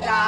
나가자.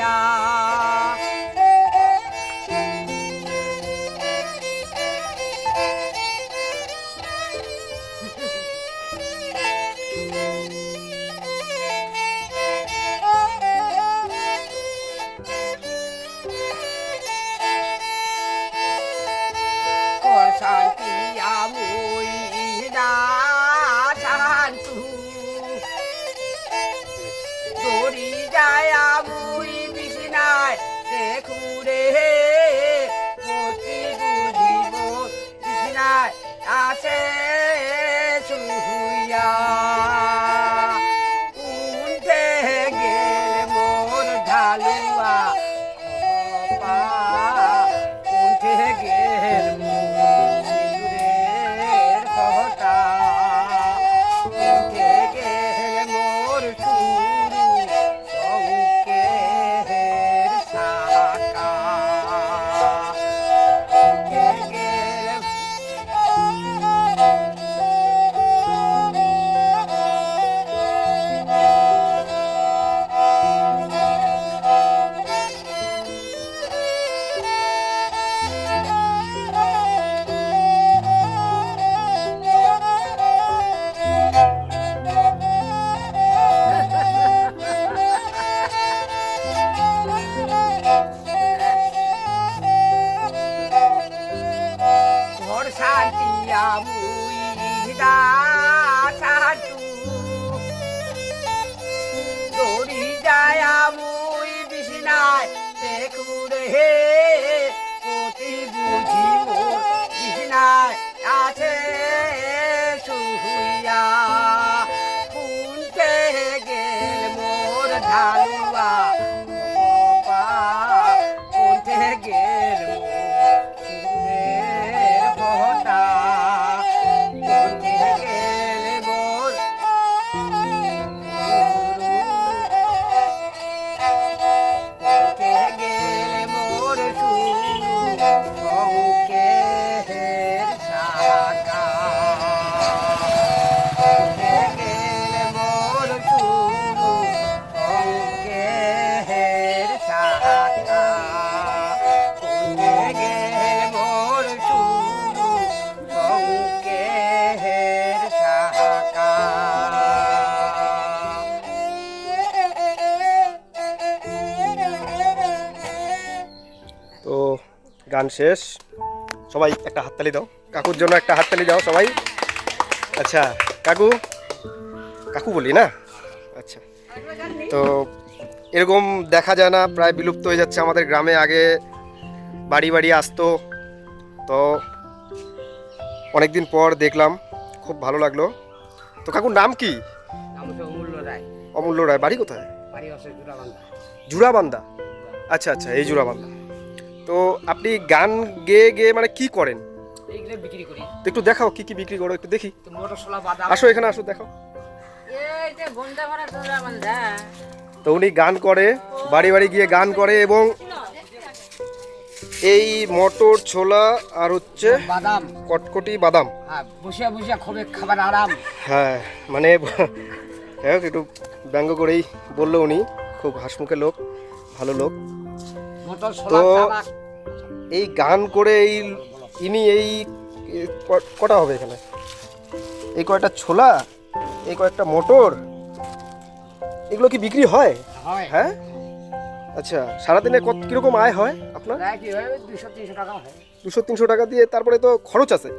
呀。山 顶 বিছনায় দেখু রে মতি আছে গান শেষ। সবাই একটা হাততালি দাও। কাকুর জন্য একটা হাততালি দাও সবাই। আচ্ছা কাকু? কাকু বলি না? আচ্ছা। তো এরকম দেখা যায় না প্রায় বিলুপ্ত হয়ে যাচ্ছে আমাদের গ্রামে। আগে বাড়ি বাড়ি আসতো। তো অনেকদিন পর দেখলাম খুব ভালো লাগল। তো কাকুর নাম কি? অমূল্য রায়। অমূল্য রায়। বাড়ি কোথায়? জুরাবান্দা। আচ্ছা আচ্ছা এই জুরাবান্দা। তো আপনি গান গেয়ে গেয়ে মানে কি করেন? এইগুলো বিক্রি করি। তো একটু দেখাও কি কি বিক্রি করো একটু দেখি। আসো এখানে আসো দেখো এই যে বন্ধা ভরা জুরাবান্ধা তো উনি গান করে বাড়ি বাড়ি গিয়ে গান করে এবং এই মটর ছোলা আর হচ্ছে বাদাম। কটকটি বাদাম। হ্যাঁ বসে বসে খুবই খাবার আরাম। হ্যাঁ মানে একটু ব্যঙ্গ করেই বলল উনি খুব হাসমুখে লোক ভালো লোক। তো- এই গান করে এই ইনি এই কটা হবে এখানে? এই কয়টা ছোলা? এই কয়েকটা মোটর? এগুলো কি বিক্রি হয়? হয়। আচ্ছা সারাদিনে কত কীরকম আয় হয় আপনার? দুশো তিনশো টাকা দিয়ে তারপরে তো খরচ আছে।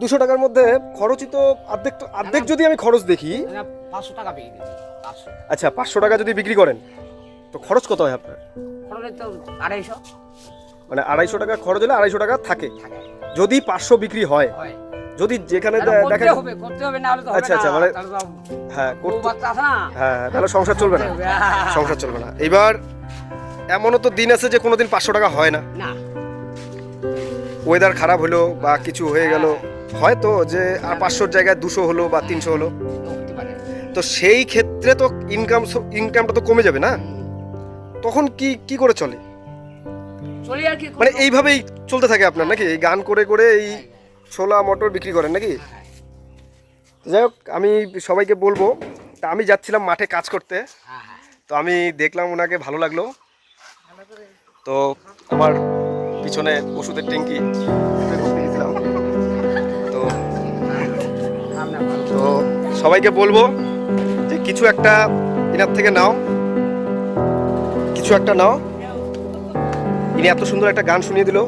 দুশো টাকার মধ্যে খরচই তো অর্ধেক অর্ধেক যদি আমি খরচ দেখি পাঁচশো টাকা আচ্ছা পাঁচশো টাকা যদি বিক্রি করেন তো খরচ কত হয় আপনার? তো আড়াইশো। মানে আড়াইশো টাকা খরচ হলে আড়াইশো টাকা থাকে। যদি পাঁচশো বিক্রি হয় হয়। যদি যেখানে দেখা হবে করতে হবে না হলে তো আচ্ছা, আচ্ছা, মানে- হ্যাঁ করতে না। হ্যাঁ তাহলে সংসার চলবে না। হ্যাঁ। সংসার চলবে না। এবার এমনও তো দিন আছে যে কোনোদিন পাঁচশো টাকা হয় না। ওয়েদার খারাপ হলো বা কিছু হয়ে গেল হ্যাঁ। হয় তো যে আর পাঁচশোর জায়গায় দুশো হলো বা তিনশো হলো। তো তো সেই ক্ষেত্রে তো ইনকাম ইনকামটা তো কমে যাবে না? তখন কি কি করে চলে? চলি আর কি মানে এইভাবেই চলতে থাকে আপনার নাকি? এই গান করে করে এই ছোলা মটর বিক্রি করেন নাকি? হ্যাঁ, যাই হোক আমি সবাইকে বলব তা আমি যাচ্ছিলাম মাঠে কাজ করতে। হ্যাঁ হ্যাঁ। তো আমি দেখলাম ওনাকে ভালো লাগল। তো আমার পিছনে ওষুধের ট্যাঙ্কি তো তো সবাইকে বলব যে কিছু একটা এনার থেকে নাও। কিছু একটা নাও ইনি এত সুন্দর একটা গান শুনিয়ে দিল।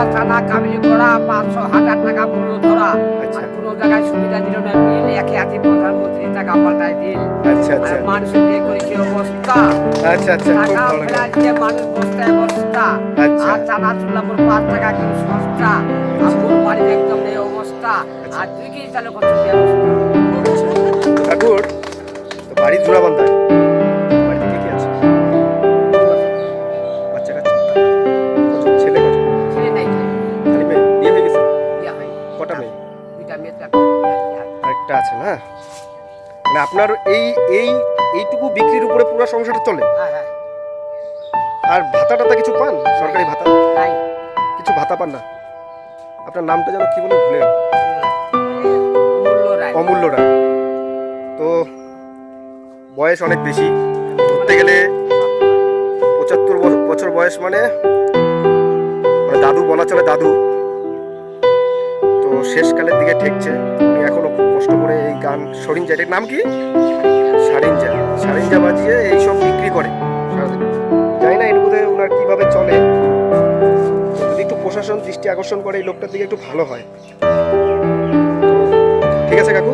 আচ্ছা করা পাঁচশো হাজার টাকা আচ্ছা। কোনো জায়গায় আচ্ছা আচ্ছা বিয়ে করে কি অবস্থা আচ্ছা আচ্ছা আচ্ছা। চানা চুলা পাঁচ টাকা কেউ সস্তা মোর একদম এই আর ঠাকুর তো বাড়ি জোড়া বান্ধায় আছে। আরেকটা না? মানে আপনার এই এই এইটুকু বিক্রির উপরে পুরো সংসারটা চলে? হ্যাঁ হ্যাঁ। আর ভাতাটা কিছু পান? সরকারি ভাতা? কিছু ভাতা পান না? আপনার নামটা যেন কি বলে ভুলে অমূল্য রায়। তো বয়স অনেক বেশি। ধরতে গেলে পঁচাত্তর বছর বয়স মানে মানে দাদু বলা চলে দাদু। তো শেষকালের দিকে ঠেকছে। উনি এখনও খুব কষ্ট করে এই গান সরিঞ্জা এটার নাম কি? সারিঞ্জা। সারিঞ্জা বাজিয়ে এইসব বিক্রি করে জানি না এটুকুতে ওনার কীভাবে চলে। প্রশাসন দৃষ্টি আকর্ষণ করে এই লোকটার দিকে একটু ভালো হয়। ঠিক আছে কাকু?